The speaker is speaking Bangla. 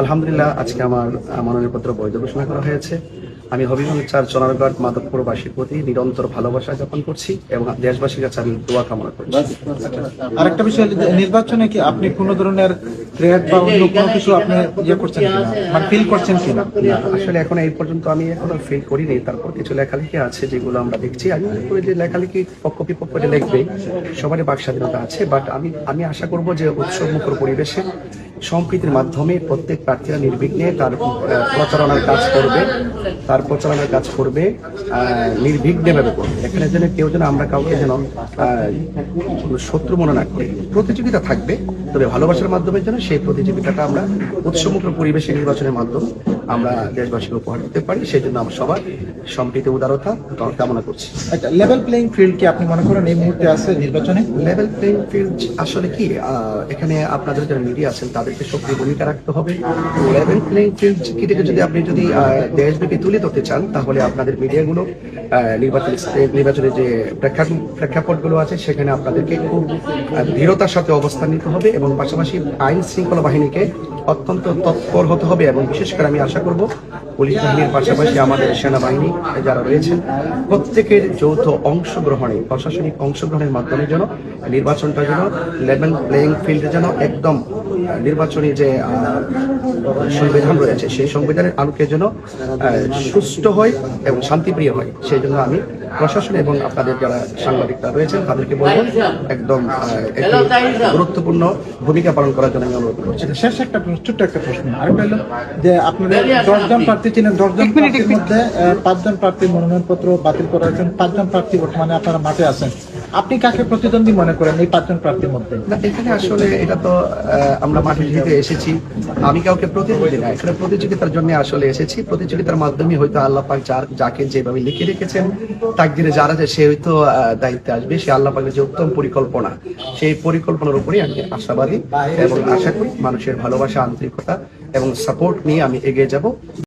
আলহামদুলিল্লাহ আজকে আমার মনোনয়নপত্র বৈধ ঘোষণা করা হয়েছে। আমি হবিগঞ্জ চার চনারগড় মাধবপুরবাসীর প্রতি নিরন্তর ভালোবাসা জ্ঞাপন করছি এবং দেশবাসীর কাছে আমি দোয়া কামনা করছি। আরেকটা বিষয় নির্বাচনে কি আপনি কোনো ধরনের থ্রেট বা অন্য কোনো কিছু আপনি ইয়ে করছেন কিনা? মানে ফিল করছেন কিনা? আসলে এখন এই পর্যন্ত আমি এখনও ফিল করিনি। তারপর কিছু লেখালেখি আছে যেগুলো আমরা দেখছি। আর করে যে লেখালেখি পক্ষ বিপক্ষ লিখবে সবারই বাক স্বাধীনতা আছে। বাট আমি আমি আশা করব যে উৎসব মুখর পরিবেশে সম্প্রীতির মাধ্যমে প্রত্যেক প্রার্থীরা নির্বিঘ্নে তার প্রচারণার কাজ করবে, তার প্রচারণার কাজ করবে নির্বিঘ্নে ভাবে করবে। এখানে যেন কেউ যেন আমরা কাউকে যেন শত্রু মনে না করি। প্রতিযোগিতা থাকবে, তবে ভালোবাসার মাধ্যমে যেন সেই প্রতিযোগিতাটা আমরা উৎসমুখ পরিবেশে নির্বাচনের মাধ্যমে আমরা দেশবাসীকে উপহার দিতে পারি সেই জন্য আমরা সবার সম্প্রীতি উদারতা কামনা করছি। লেভেল প্লেইং ফিল্ড কি আপনি মনে করেন এই মুহূর্তে আছে নির্বাচনে? লেভেল প্লেইং ফিল্ড আসলে কি এখানে আপনাদের যারা মিডিয়া আছেন তাদেরকে সক্রিয় ভূমিকা রাখতে হবে। লেভেল প্লেইং ফিল্ড কি থেকে যদি আপনি যদি দেশব্যাপী তুলে ধরতে চান তাহলে আপনাদের মিডিয়াগুলো নির্বাচন নির্বাচনের যে প্রেক্ষাপ- প্রেক্ষাপটগুলো আছে সেখানে আপনাদেরকে খুব দৃঢ়তার সাথে অবস্থান নিতে হবে এবং পাশাপাশি আইন শৃঙ্খলা বাহিনীকে অত্যন্ত তৎপর হতে হবে এবং বিশেষ করে আমি আশা করব পুলিশ বাহিনীর পাশাপাশি আমাদের সেনাবাহিনী যারা রয়েছেন প্রত্যেকের যৌথ অংশগ্রহণে, প্রশাসনিক অংশগ্রহণের মাধ্যমে যেন নির্বাচনটা যেন লেভেল প্লেয়িং ফিল্ডে যেন একদম নির্বাচনী যে সংবিধান রয়েছে, সেই সংবিধানের আলোকে যেন সুস্থ হয় এবং শান্তিপ্রিয় হয়। সেই জন্য আমি প্রশাসন এবং আপনাদের যারা সাংবাদিকরা রয়েছেন তাদেরকে বলব একদম গুরুত্বপূর্ণ ভূমিকা পালন করার জন্য আমি অনুরোধ করছি। আচ্ছা, শেষ একটা ছোট্ট একটা প্রশ্ন আরেকটা হলো যে আপনাদের দশজন প্রার্থী ছিলেন দশজন প্রার্থীর মধ্যে আহ, পাঁচজন প্রার্থী মনোনয়নপত্র বাতিল করা হয়েছেন পাঁচজন প্রার্থী বর্তমানে আপনারা মাঠে আছেন। আপনি কাকে প্রতিদ্বন্দ্বী মনে করেন এই পাঁচজন প্রার্থীর মধ্যে? না, এখানে আসলে এটা তো আমরা মাঠে জিতে এসেছি। আমি কাউকে প্রতিদ্বন্দ্বী না, এখানে প্রতিযোগিতার জন্য আসলে এসেছি। প্রতিযোগিতার মাধ্যমে হয়তো আল্লাহ পাক যার যাকে যেভাবে লিখে রেখেছেন, তাকদিরে যারা যে সে হয়তো দায়িত্বে আসবে। সে আল্লাহ পাকের যে উত্তম পরিকল্পনা, সেই পরিকল্পনার উপরেই আমি আশাবাদী এবং আশা করি মানুষের ভালোবাসা, আন্তরিকতা এবং সাপোর্ট নিয়ে আমি এগিয়ে যাব।